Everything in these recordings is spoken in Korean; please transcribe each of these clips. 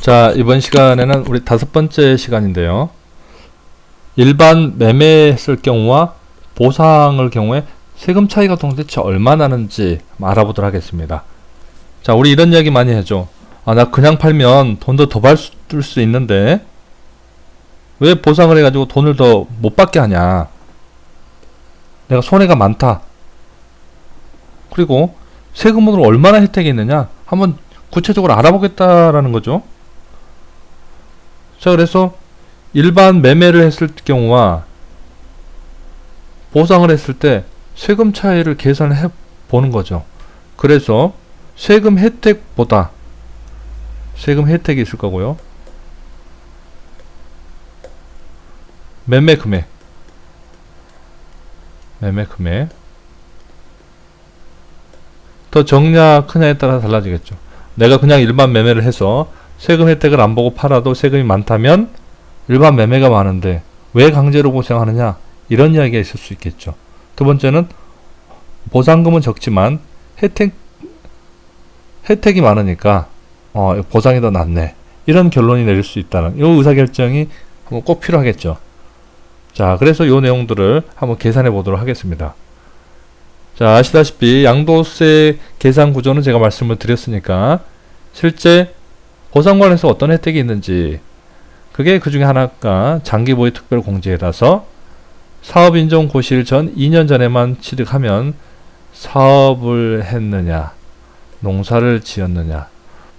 자, 이번 시간에는 우리 다섯 번째 시간인데요. 일반 매매했을 경우와 보상을 경우에 세금 차이가 도대체 얼마 나는지 알아보도록 하겠습니다. 자, 우리 이런 이야기 많이 해줘. 아, 나 그냥 팔면 돈도 더 받을 수 있는데 왜 보상을 해가지고 돈을 더 못 받게 하냐? 내가 손해가 많다. 그리고 세금으로 얼마나 혜택이 있느냐? 한번 구체적으로 알아보겠다라는 거죠. 자, 그래서 일반 매매를 했을 경우와 보상을 했을 때 세금 차이를 계산해 보는 거죠. 그래서 세금 혜택보다 세금 혜택이 있을 거고요. 매매 금액 매매 금액 더 적냐 크냐에 따라 달라지겠죠. 내가 그냥 일반 매매를 해서 세금 혜택을 안 보고 팔아도 세금이 많다면 일반 매매가 많은데 왜 강제로 보상하느냐 이런 이야기가 있을 수 있겠죠. 두 번째는 보상금은 적지만 혜택 혜택이 많으니까 어, 보상이 더 낫네 이런 결론이 내릴 수 있다는 이 의사결정이 한번 꼭 필요하겠죠. 자, 그래서 이 내용들을 한번 계산해 보도록 하겠습니다. 자, 아시다시피 양도세 계산 구조는 제가 말씀을 드렸으니까 실제 보상관에서 어떤 혜택이 있는지 그게 그 중에 하나가 장기보유 특별 공제에다서 사업인정 고시일 전 2년 전에만 취득하면 사업을 했느냐 농사를 지었느냐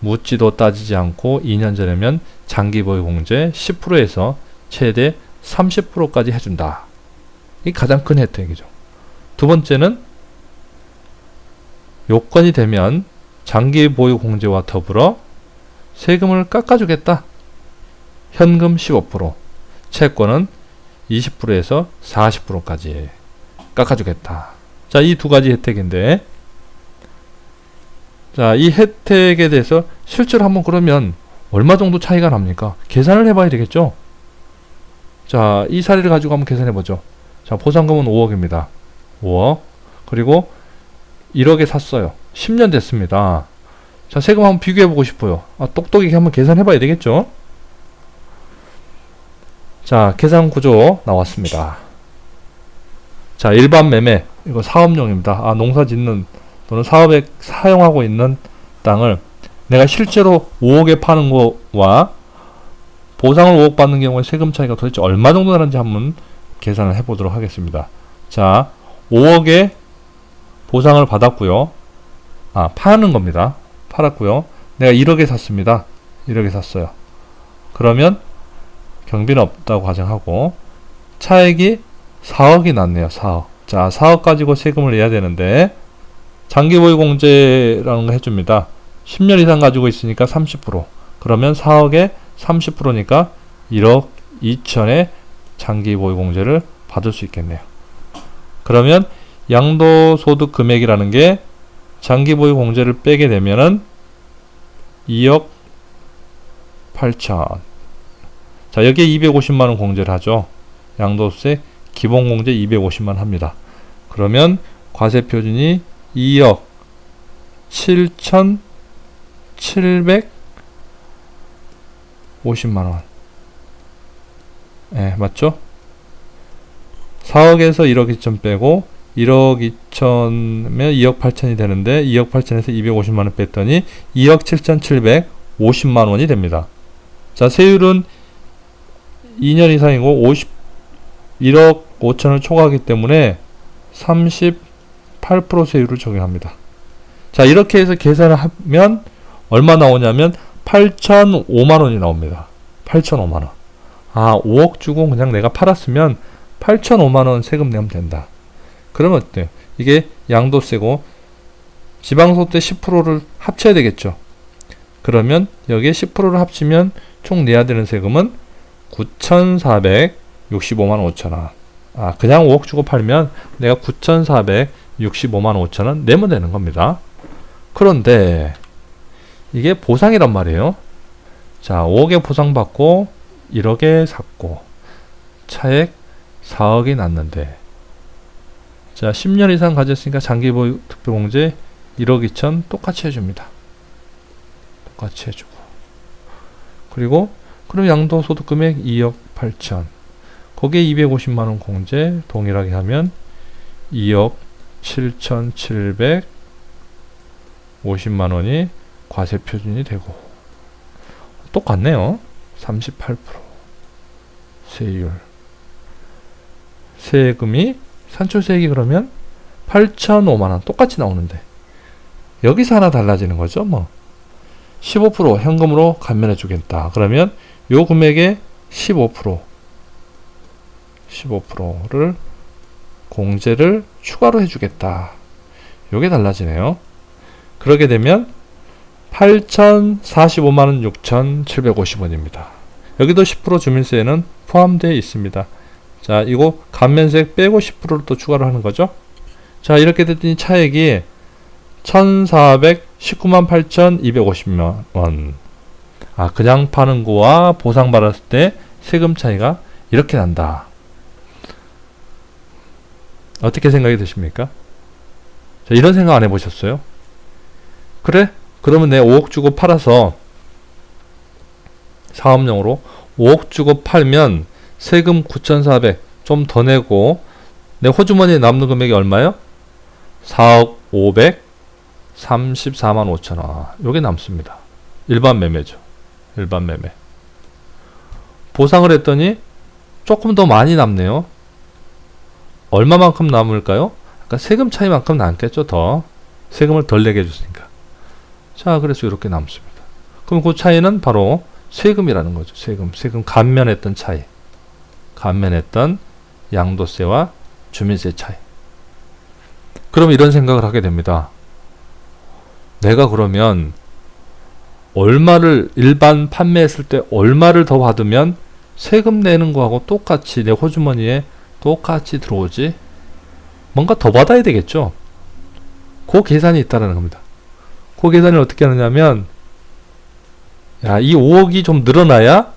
묻지도 따지지 않고 2년 전에면 장기보유 공제 10%에서 최대 30%까지 해준다. 이 가장 큰 혜택이죠. 두 번째는 요건이 되면 장기 보유 공제와 더불어 세금을 깎아주겠다. 현금 15%, 채권은 20%에서 40%까지 깎아주겠다. 자, 이 두 가지 혜택인데, 자, 이 혜택에 대해서 실제로 한번 그러면 얼마 정도 차이가 납니까? 계산을 해봐야 되겠죠? 자, 이 사례를 가지고 한번 계산해 보죠. 자, 보상금은 5억입니다. 5억. 그리고 1억에 샀어요. 10년 됐습니다. 자, 세금 한번 비교해 보고 싶어요. 아, 똑똑히 한번 계산해 봐야 되겠죠? 자, 계산 구조 나왔습니다. 자, 일반 매매. 이거 사업용입니다. 아, 농사 짓는 또는 사업에 사용하고 있는 땅을 내가 실제로 5억에 파는 거와 보상을 5억 받는 경우에 세금 차이가 도대체 얼마 정도 나는지 한번 계산을 해 보도록 하겠습니다. 자, 5억에 보상을 받았고요. 아, 파는 겁니다. 팔았고요. 내가 1억에 샀습니다. 1억에 샀어요. 그러면 경비는 없다고 가정하고 차액이 4억이 났네요. 4억. 자, 4억 가지고 세금을 내야 되는데 장기 보유 공제라는 거 해줍니다. 10년 이상 가지고 있으니까 30%. 그러면 4억에 30%니까 1억 2천의 장기 보유 공제를 받을 수 있겠네요. 그러면 양도소득 금액이라는 게 장기 보유 공제를 빼게 되면은 2억 8천. 자, 여기에 250만 원 공제를 하죠. 양도세 기본 공제 250만 합니다. 그러면 과세 표준이 2억 7천 700 50만 원. 예, 맞죠? 4억에서 1억 2천 빼고 1억 2천면 2억 8천이 되는데 2억 8천에서 250만 원 뺐더니 2억 7천 750만 원이 됩니다. 자, 세율은 2년 이상이고 50 1억 5천을 초과하기 때문에 38% 세율을 적용합니다. 자, 이렇게 해서 계산을 하면 얼마 나오냐면 8,005만 원이 나옵니다. 8,005만 원. 아, 5억 주고 그냥 내가 팔았으면 8,005만 원 세금 내면 된다. 그러면 어때요? 이게 양도세고 지방소득 10%를 합쳐야 되겠죠. 그러면 여기에 10%를 합치면 총 내야 되는 세금은 9,465만 5천 원. 아, 그냥 5억 주고 팔면 내가 9,465만 5천 원 내면 되는 겁니다. 그런데 이게 보상이란 말이에요. 자, 5억에 보상받고 1억에 샀고 차액 4억이 났는데 자, 10년 이상 가졌으니까 장기보유 특별공제 1억 2천 똑같이 해줍니다. 똑같이 해주고 그리고 그럼 양도소득 금액 2억 8천. 거기에 250만원 공제 동일하게 하면 2억 7,750만원이 과세 표준이 되고 똑같네요. 38% 세율 세금이 산출세액이 그러면 8,005만원 똑같이 나오는데 여기서 하나 달라지는 거죠. 뭐 15% 현금으로 감면해 주겠다. 그러면 요 금액의 15% 15%를 공제를 추가로 해주겠다. 요게 달라지네요. 그러게 되면 8,045만 6,750원입니다. 여기도 10% 주민세는 포함되어 있습니다. 자, 이거 감면세 빼고 10%를 또 추가를 하는 거죠. 자, 이렇게 됐더니 차액이 1,419만 8,250만 원. 아, 그냥 파는 거와 보상 받았을 때 세금 차이가 이렇게 난다. 어떻게 생각이 드십니까? 자, 이런 생각 안 해보셨어요? 그래? 그러면 내 5억 주고 팔아서 사업용으로 5억 주고 팔면 세금 9,400 좀 더 내고 내 호주머니에 남는 금액이 얼마요? 4억 500 34만 5천 원. 요게 남습니다. 일반 매매죠. 일반 매매. 보상을 했더니 조금 더 많이 남네요. 얼마만큼 남을까요? 그러니까 세금 차이만큼 남겠죠, 더. 세금을 덜 내게 해줬으니까. 자, 그래서 이렇게 남습니다. 그럼 그 차이는 바로 세금이라는 거죠. 세금. 세금 감면했던 차이. 감면했던 양도세와 주민세 차이. 그럼 이런 생각을 하게 됩니다. 내가 그러면 얼마를 일반 판매했을 때 얼마를 더 받으면 세금 내는 거하고 똑같이 내 호주머니에 똑같이 들어오지? 뭔가 더 받아야 되겠죠? 그 계산이 있다는 겁니다. 그 계산을 어떻게 하느냐면, 야, 이 5억이 좀 늘어나야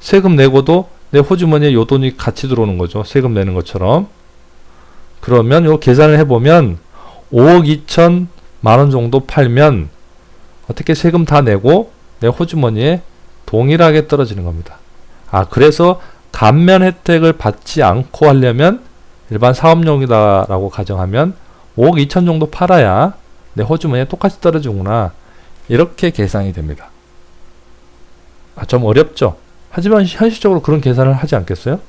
세금 내고도 내 호주머니에 요 돈이 같이 들어오는 거죠. 세금 내는 것처럼. 그러면 요 계산을 해보면 5억 2천 만원 정도 팔면 어떻게 세금 다 내고 내 호주머니에 동일하게 떨어지는 겁니다. 아, 그래서 감면 혜택을 받지 않고 하려면 일반 사업용이다라고 가정하면 5억 2천 정도 팔아야 내 호주머니에 똑같이 떨어지구나. 이렇게 계산이 됩니다. 아, 좀 어렵죠? 하지만 현실적으로 그런 계산을 하지 않겠어요?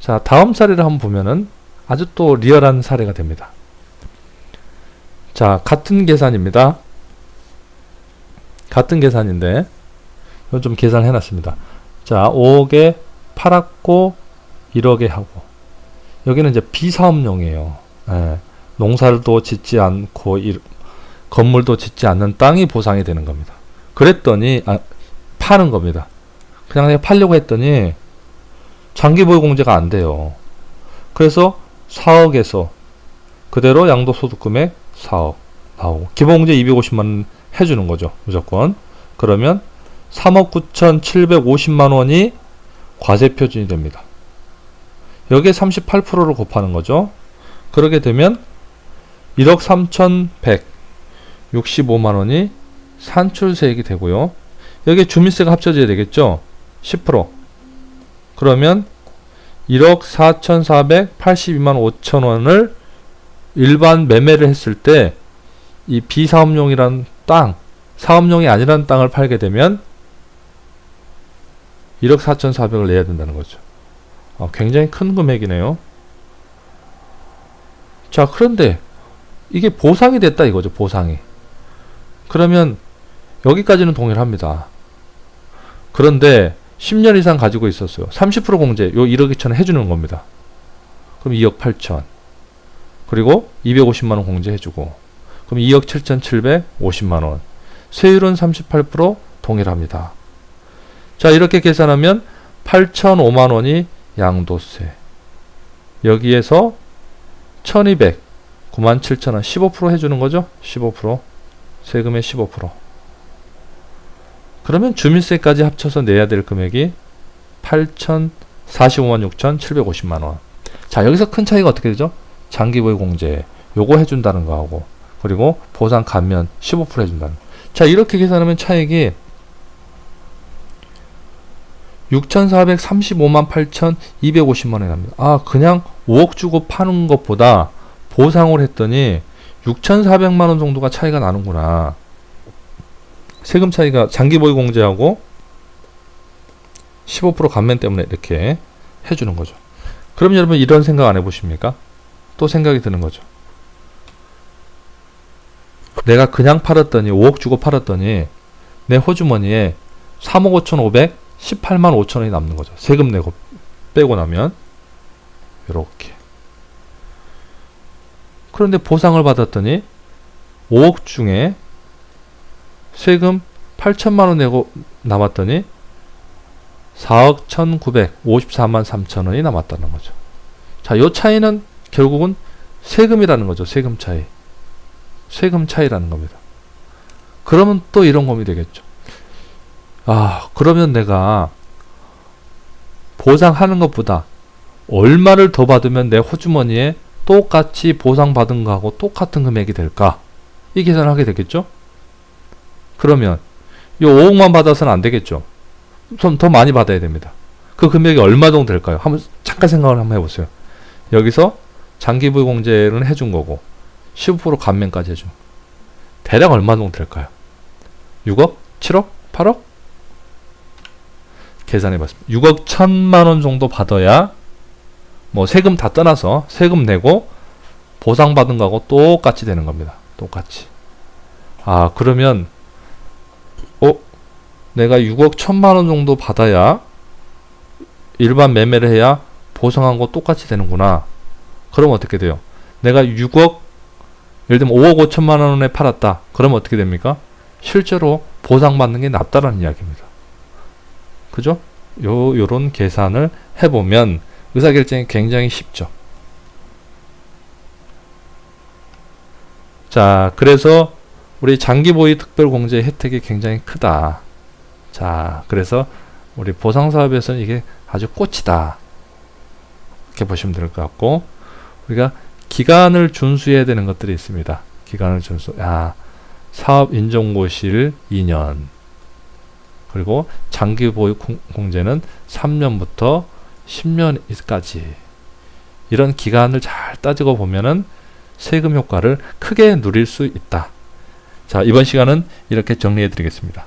자, 다음 사례를 한번 보면은 아주 또 리얼한 사례가 됩니다. 자, 같은 계산입니다. 같은 계산인데, 이건 좀 계산해 놨습니다. 자, 5억에 팔았고 1억에 하고 여기는 이제 비사업용이에요. 예, 농사도 짓지 않고 일, 건물도 짓지 않는 땅이 보상이 되는 겁니다. 그랬더니 아, 파는 겁니다. 그냥 내가 팔려고 했더니 장기 보유 공제가 안 돼요. 그래서 4억에서 그대로 양도소득 금액 4억 나오고 기본공제 250만 원 해주는 거죠. 무조건. 그러면 3억 9,750만 원이 과세 표준이 됩니다. 여기에 38%를 곱하는 거죠. 그러게 되면 1억 3,165만 원이 산출세액이 되고요. 여기에 주민세가 합쳐져야 되겠죠. 10%. 그러면 1억 4,482만 5천 원을 일반 매매를 했을 때 이 비사업용이란 땅, 사업용이 아니란 땅을 팔게 되면 1억 4,400을 내야 된다는 거죠. 아, 굉장히 큰 금액이네요. 자, 그런데 이게 보상이 됐다 이거죠, 보상이. 그러면 여기까지는 동일합니다. 그런데 10년 이상 가지고 있었어요. 30% 공제, 요 1억 2천 해주는 겁니다. 그럼 2억 8천. 그리고 250만원 공제해주고. 그럼 2억 7,750만원. 세율은 38% 동일합니다. 자, 이렇게 계산하면 8,005만 원이 양도세. 여기에서 1,200, 97,000원, 15% 해주는 거죠? 15%. 세금의 15%. 그러면 주민세까지 합쳐서 내야 될 금액이 8,045만 6,750만 원. 자, 여기서 큰 차이가 어떻게 되죠? 장기보유 공제. 요거 해준다는 거하고, 그리고 보상 감면 15% 해준다는 거. 자, 이렇게 계산하면 차액이 6,435만 8,250만 원이 납니다. 아, 그냥 5억 주고 파는 것보다 보상을 했더니 6,400만 원 정도가 차이가 나는구나. 세금 차이가 장기 보유 공제하고 15% 감면 때문에 이렇게 해주는 거죠. 그럼 여러분 이런 생각 안 해보십니까? 또 생각이 드는 거죠. 내가 그냥 팔았더니 5억 주고 팔았더니 내 호주머니에 3억 5,500, 18만 5천 원이 남는 거죠. 세금 내고 빼고 나면 이렇게. 그런데 보상을 받았더니 5억 중에 세금 8천만 원 내고 남았더니 4억 1,954만 3천 원이 남았다는 거죠. 자, 요 차이는 결국은 세금이라는 거죠. 세금 차이. 세금 차이라는 겁니다. 그러면 또 이런 고민이 되겠죠. 아, 그러면 내가 보상하는 것보다 얼마를 더 받으면 내 호주머니에 똑같이 보상받은 거하고 똑같은 금액이 될까? 이 계산을 하게 되겠죠? 그러면 이 5억만 받아서는 안 되겠죠? 좀 더 많이 받아야 됩니다. 그 금액이 얼마 정도 될까요? 한번 잠깐 생각을 한번 해보세요. 여기서 장기부의 공제는 해준 거고 15% 감면까지 해준 대략 얼마 정도 될까요? 6억? 7억? 8억? 계산해봤습니다. 6억 1천만 원 정도 받아야 뭐 세금 다 떠나서 세금 내고 보상받은 거하고 똑같이 되는 겁니다. 똑같이. 아 그러면 어 내가 6억 1천만 원 정도 받아야 일반 매매를 해야 보상한 거 똑같이 되는구나. 그럼 어떻게 돼요? 내가 6억 예를 들면 5억 5천만 원에 팔았다. 그러면 어떻게 됩니까? 실제로 보상받는 게 낫다라는 이야기입니다. 그죠? 요 요런 계산을 해보면 의사결정이 굉장히 쉽죠. 자, 그래서 우리 장기보유 특별공제 혜택이 굉장히 크다. 자, 그래서 우리 보상 사업에서는 이게 아주 꽃이다. 이렇게 보시면 될 것 같고, 우리가 기간을 준수해야 되는 것들이 있습니다. 기간을 준수. 아, 사업 인정고시를 2년. 그리고 장기 보유 공- 공제는 3년부터 10년까지. 이런 기간을 잘 따지고 보면은 세금 효과를 크게 누릴 수 있다. 자, 이번 시간은 이렇게 정리해 드리겠습니다.